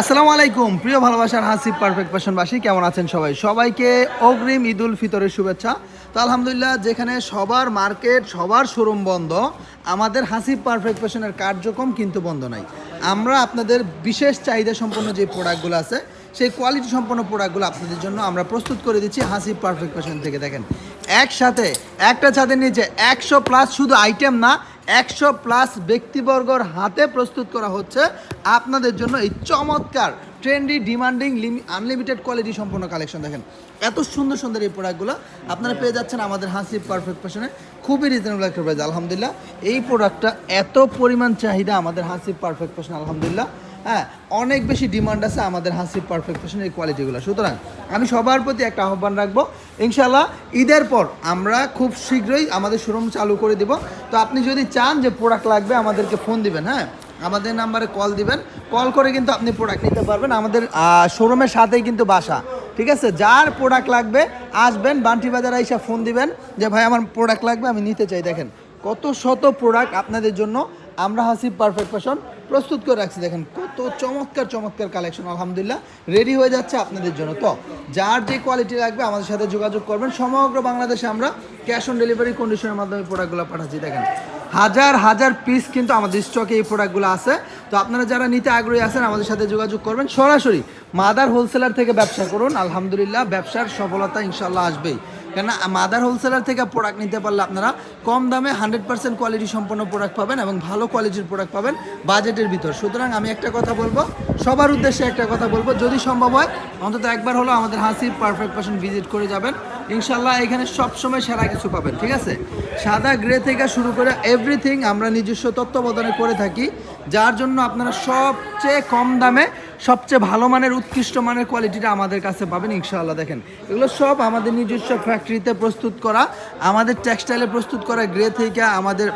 আসসালামু আলাইকুম, প্রিয় ভালোবাসার হাসিব পারফেক্ট ফ্যাশনবাসী কেমন আছেন সবাই? সবাইকে অগ্রিম ঈদুল ফিতরের শুভেচ্ছা। তো আলহামদুলিল্লাহ, যেখানে সবার মার্কেট, সবার শোরুম বন্ধ, আমাদের হাসিব পারফেক্ট ফ্যাশনের কার্যক্রম কিন্তু বন্ধ নাই। আমরা আপনাদের বিশেষ চাহিদা সম্পন্ন যে প্রোডাক্টগুলো আছে, সেই কোয়ালিটি সম্পন্ন প্রোডাক্টগুলো আপনাদের জন্য আমরা প্রস্তুত করে দিচ্ছি হাসিব পারফেক্ট ফ্যাশন থেকে। দেখেন, একসাথে, একটা ছাদের নিচে একশো প্লাস শুধু আইটেম না একশো প্লাস ব্যক্তিবর্গর হাতে প্রস্তুত করা হচ্ছে আপনাদের জন্য এই চমৎকার ট্রেন্ডি ডিমান্ডিং আনলিমিটেড কোয়ালিটি সম্পূর্ণ কালেকশন দেখেন। এত সুন্দর সুন্দর এই প্রোডাক্টগুলো আপনারা পেয়ে যাচ্ছেন আমাদের হাসি পারফেক্ট ফ্যাশনে খুবই রিজনেবল একটা প্রাইস আলহামদুলিল্লাহ। এই প্রোডাক্টটা এত পরিমাণ চাহিদা আমাদের হাসি পারফেক্ট ফ্যাশন আলহামদুলিল্লাহ। হ্যাঁ অনেক বেশি ডিমান্ড আছে আমাদের হাসি এই কোয়ালিটিগুলো সুতরাং আমি সবার প্রতি একটা আহ্বান রাখব ইনশাল্লাহ ঈদের পর আমরা খুব শীঘ্রই আমাদের শোরুম চালু করে দিব। তো আপনি যদি চান যে প্রোডাক্ট লাগবে, আমাদেরকে ফোন দিবেন হ্যাঁ? আমাদের নাম্বারে কল দিবেন। কল করে কিন্তু আপনি প্রোডাক্ট নিতে পারবেন। আমাদের শোরুমের সাথেই কিন্তু বাসা। ঠিক আছে? যার প্রোডাক্ট লাগবে, আসবেন, বান্টি বাজার আইসা ফোন দিবেন যে, ভাই, আমার প্রোডাক্ট লাগবে, আমি নিতে চাই। দেখেন, কত শত প্রোডাক্ট আপনাদের জন্য আমরা হাসি পারফেক্ট ফ্যাশন প্রস্তুত করে রাখছি। দেখেন কত চমৎকার চমৎকার কালেকশন আলহামদুলিল্লাহ। রেডি হয়ে যাচ্ছে আপনাদের জন্য। তো যার যে কোয়ালিটি লাগবে আমাদের সাথে যোগাযোগ করবেন। সমগ্র বাংলাদেশে আমরা ক্যাশ অন ডেলিভারি কন্ডিশনের মাধ্যমে প্রোডাক্টগুলো পাঠাচ্ছি। দেখেন, হাজার হাজার পিস কিন্তু আমাদের স্টকে এই প্রোডাক্টগুলো আছে। তো আপনারা যারা নিতে আগ্রহী আছেন, আমাদের সাথে যোগাযোগ করবেন। সরাসরি মাদার হোলসেলার থেকে ব্যবসা করুন। আলহামদুলিল্লাহ, ব্যবসার সফলতা ইনশাল্লাহ আসবেই। কেননা মাদার হোলসেলার থেকে প্রোডাক্ট নিতে পারলে আপনারা কম দামে হান্ড্রেড পার্সেন্ট কোয়ালিটি সম্পন্ন প্রোডাক্ট পাবেন এবং ভালো কোয়ালিটির প্রোডাক্ট পাবেন বাজেটের ভিতর। সুতরাং আমি একটা কথা বলব, সবার উদ্দেশ্যে একটা কথা বলব, যদি সম্ভব হয় অন্তত একবার হলো আমাদের হাসি পারফেক্ট পার্সন ভিজিট করে যাবেন। ইনশাল্লাহ এখানে সবসময় সেরা কিছু পাবেন, ঠিক আছে? সাদা গ্রে থেকে শুরু করে এভরিথিং আমরা নিজস্ব তত্ত্বাবধানে করে থাকি, যার জন্য আপনারা সবচেয়ে কম দামে সবচেয়ে ভালো মানের, উৎকৃষ্ট মানের কোয়ালিটিটা আমাদের কাছে পাবেন, ইনশাআল্লাহ দেখেন। এগুলো সব আমাদের নিজস্ব ফ্যাক্টরিতে প্রস্তুত করা, আমাদের টেক্সটাইলে প্রস্তুত করা গ্রে থেকে আমাদের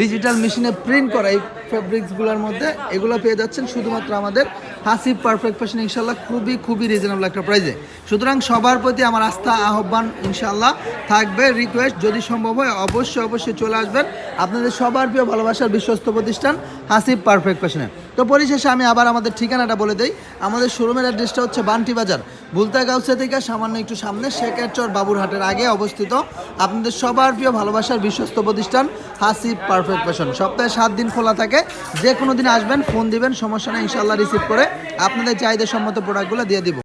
ডিজিটাল মেশিনে প্রিন্ট করা এই ফেব্রিক্সগুলোর মধ্যে। এগুলো পেয়ে যাচ্ছেন শুধুমাত্র আমাদের হাসি পারফেক্ট ফ্যাশন ইনশাল্লাহ খুবই খুবই রিজনেবল একটা প্রাইজে সুতরাং সবার প্রতি আমার আস্থা, আহ্বান ইনশাল্লাহ থাকবে রিকোয়েস্ট যদি সম্ভব হয়, অবশ্যই অবশ্যই চলে আসবেন। আপনাদের সবার প্রিয় ভালোবাসার বিশ্বস্ত প্রতিষ্ঠান হাসিব পারফেক্ট ফ্যাশনে তো পরিশেষে আমি আবার আমাদের ঠিকানাটা বলে দিই। আমাদের শোরুমের অ্যাড্রেসটা হচ্ছে বান্টি বাজার বুলতা গাউসে থেকে সামান্য একটু সামনে শেখের চর বাবুরহাটের আগে অবস্থিত আপনাদের সবার প্রিয় ভালোবাসার বিশ্বস্ত প্রতিষ্ঠান হাসিব পারফেক্ট ফ্যাশন সপ্তাহে সাত দিন খোলা থাকে যে কোনো দিন আসবেন ফোন দিবেন, সমস্যা নেই ইনশাল্লাহ রিসিভ করে আপনাদের চাহিদা সম্মত প্রোডাক্টগুলো দিয়ে দিব।